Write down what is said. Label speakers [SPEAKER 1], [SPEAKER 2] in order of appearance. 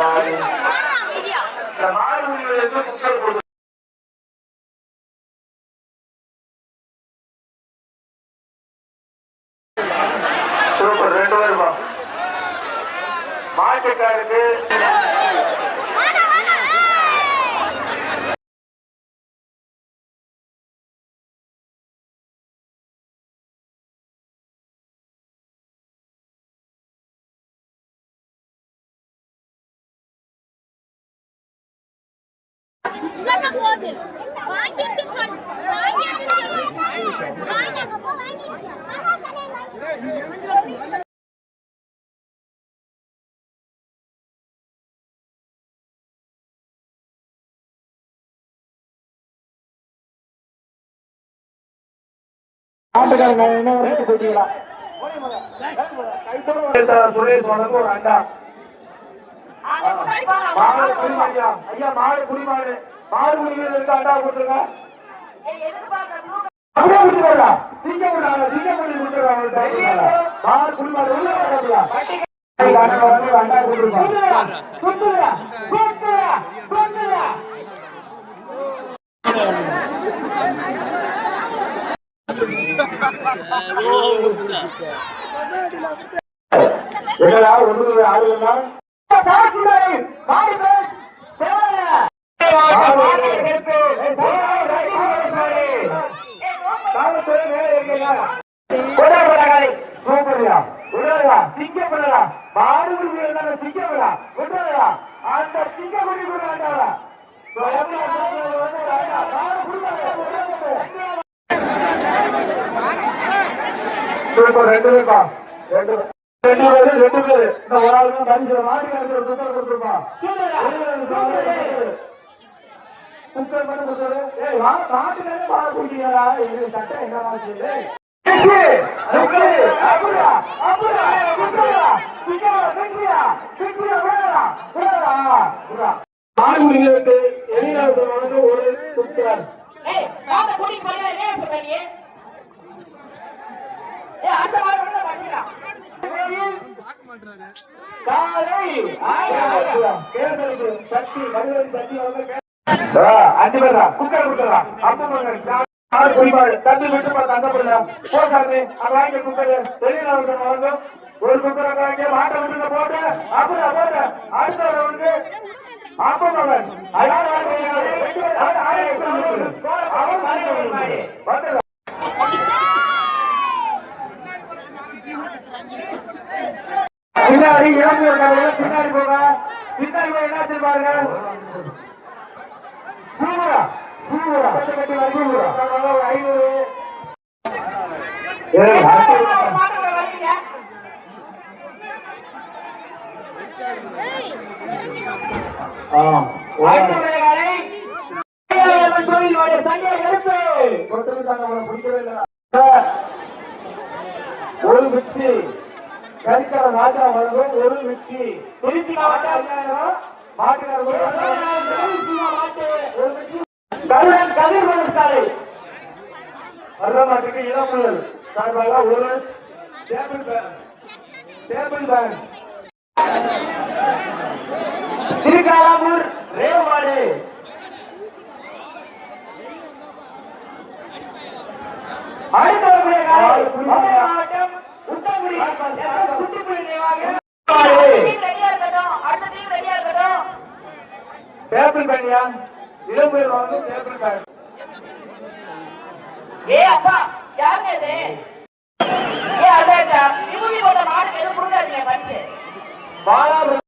[SPEAKER 1] இந்த சூப்பர் ரெண்டு பேருமா மாட்டுக்காருக்கு
[SPEAKER 2] போகுது. வாங்கி-
[SPEAKER 1] சுரேஷ் வழங்க ஒரு அண்டா மாடு குடிமாடியா? ஐயா மாடு குடிமாடு. மாடு குடிமையில இருந்து அண்டா கொடுத்துருங்க அப்படியே விட்டுருக்கா சீக்க அண்டா கொடுத்துருக்கா சுத்துறா சுத்துறா ரெண்டு பேருப்பா ரெண்டு பேர். ரெண்டு பேரு ரெண்டு பேரு இந்த ஒரு ஆளுக்கு பரிசு மாட்டுக்காரங்க கொடுத்துருப்பா குக்கர் கொடுத்துருப்பான் குக்கர் பண்ணி கொடுத்தாரு ஏய் வா மாட்டுக்காரங்க பாட குடிக்கிறா இது சட்டம் என்ன வாங்க மாடுகுடிகளுக்கு எதிராக ஒரு. காலை சக்தி மனிதன் சக்தி அஞ்சு பேரா குக்கர் கொடுத்துறா அப்பா ஆறு குடிப்பாடு விட்டு பார்த்து அந்த பிள்ளை போ சாமி அது வாங்கி குக்கர். வெளியில வாங்க ஒரு குக்கரை வாங்கி மாட்டை விட்டு போட்டு அப்புறம் போட்டு அடுத்த ரவுண்டு அப்பா மகன். அதான் வந்து பின்னாடி இறந்து பின்னாடி பின்னாடி போய் என்ன செய்வாங்க ஒரு மிக்சி கறிக்கடை ராஜா வழங்கும் ஒரு மிக்சி
[SPEAKER 3] திருச்சி மாவட்டம்
[SPEAKER 1] மாட்டுக்கார ஒரு மிக்சி
[SPEAKER 3] கருடன் கதிர் சாலை
[SPEAKER 1] வர்ற மாட்டுக்கு இளமுள்ளல் சார்பாக ஒரு டேபிள் டேபிள் பேன்.
[SPEAKER 3] திருக்காலாமூர் ரேவாடு. மாவட்டம் உத்தங்குடி குட்டிப்புலி நினைவாக
[SPEAKER 1] டேபிள் இளமுயல் வாங்கும் டேபிள் பேன்
[SPEAKER 3] ஏ அப்பா யாருங்க இது? ஏ அதான் இவங்க போட்ட மாடு எதுவும் கொடுக்காதீங்க பரிசு
[SPEAKER 1] பாலாபுரம்